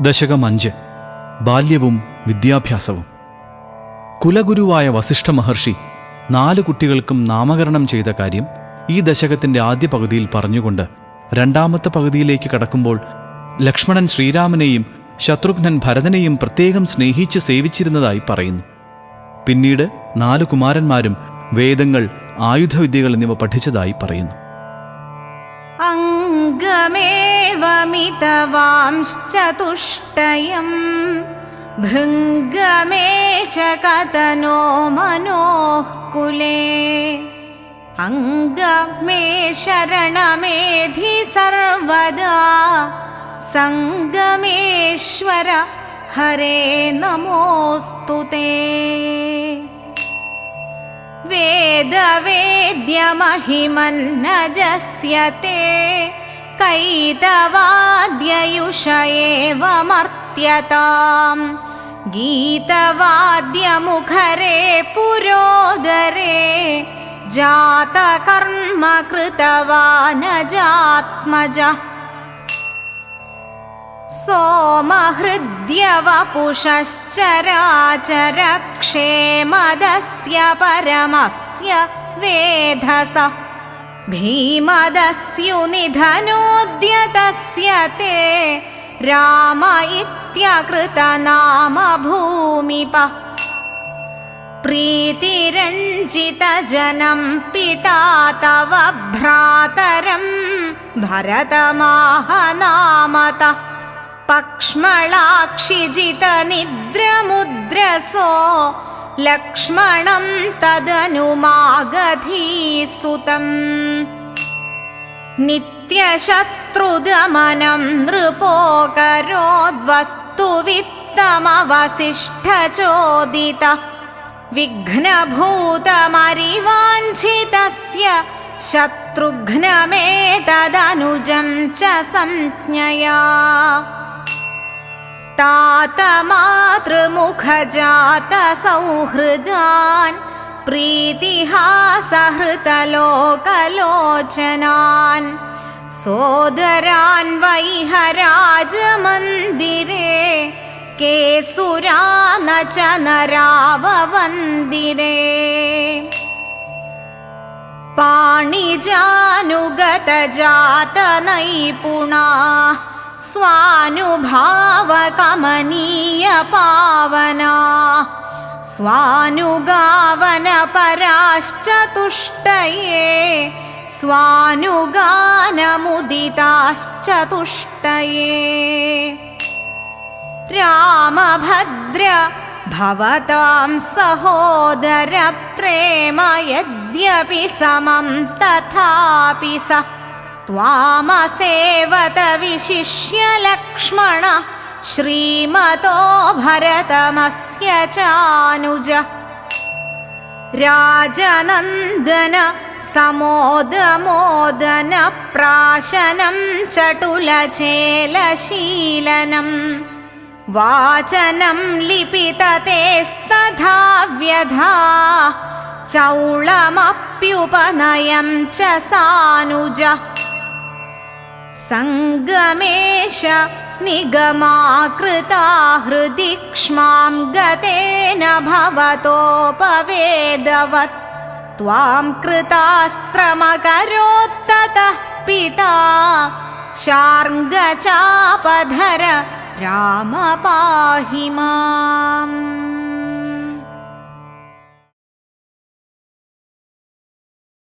ദശകം അഞ്ച് ബാല്യവും വിദ്യാഭ്യാസവും. കുലഗുരുവായ വസിഷ്ഠ മഹർഷി നാല് കുട്ടികൾക്കും നാമകരണം ചെയ്ത കാര്യം ഈ ദശകത്തിന്റെ ആദ്യ പകുതിയിൽ പറഞ്ഞുകൊണ്ട് രണ്ടാമത്തെ പകുതിയിലേക്ക് കടക്കുമ്പോൾ ലക്ഷ്മണൻ ശ്രീരാമനെയും ശത്രുഘ്നൻ ഭരതനെയും പ്രത്യേകം സ്നേഹിച്ച് സേവിച്ചിരുന്നതായി പറയുന്നു. പിന്നീട് നാല് കുമാരന്മാരും വേദങ്ങൾ ആയുധവിദ്യകൾ എന്നിവ പഠിച്ചതായി പറയുന്നു. अङ्गमेवमितवांश्चतुष्टयं भृङ्गमे च कतनो मनोः कुले अङ्गमे शरणमेधि सर्वदा। सङ्गमेश्वर हरे नमोऽस्तु ते। वेदवेद्यमहिमन्नजस्य ते कैतवाद्ययुष एवमर्त्यताम् गीतवाद्यमुखरे पुरोदरे जातकर्म कृतवानजात्मजः सोमहृद्यवपुषश्चराचरक्षेमदस्य परमस्य वेधस भीमदस्युनिधनोद्यतस्य ते राम इत्यकृतनाम भूमिप प्रीतिरञ्जितजनं पिता तव भ्रातरं भरतमाहनामतः। पक्ष्मलाक्षिजितनिद्रमुद्रसो लक्ष्मणं तदनुमागधीसुतम् नित्यशत्रुदमनं नृपोकरोद्वस्तुवित्तमवसिष्ठचोदित विघ्नभूतमरिवाञ्छितस्य शत्रुघ्नमेतदनुजं च संज्ञया तातमातृमुखजातसौहृदान् प्रीतिहासहृतलोकलोचनान्। सोदरान् वैहराजमन्दिरे केसुरा न च नराववन्दिरे पाणिजानुगतजातनैपुणा स्वानुभावकमनीयपावना। स्वानुगावनपराश्चतुष्टये। स्वानुगानमुदिताश्चतुष्टये। रामभद्र भवतां सहोदरप्रेम यद्यपि समं तथापि स त्वामसेवत विशिष्य लक्ष्मण श्रीमतो भरतमस्य चानुज राजनन्दन समोदमोदन प्राशनं चटुलचेलशीलनम् वाचनं लिपिततेस्तथा व्यधा चौळमप्युपनयं च सानुज सङ्गमेश निगमाकृता हृदि क्ष्मां गतेन भवतोपवेदवत्। त्वां कृतास्त्रमकरोत्ततः पिता। शार्ङ्गचापधर राम पाहि माम्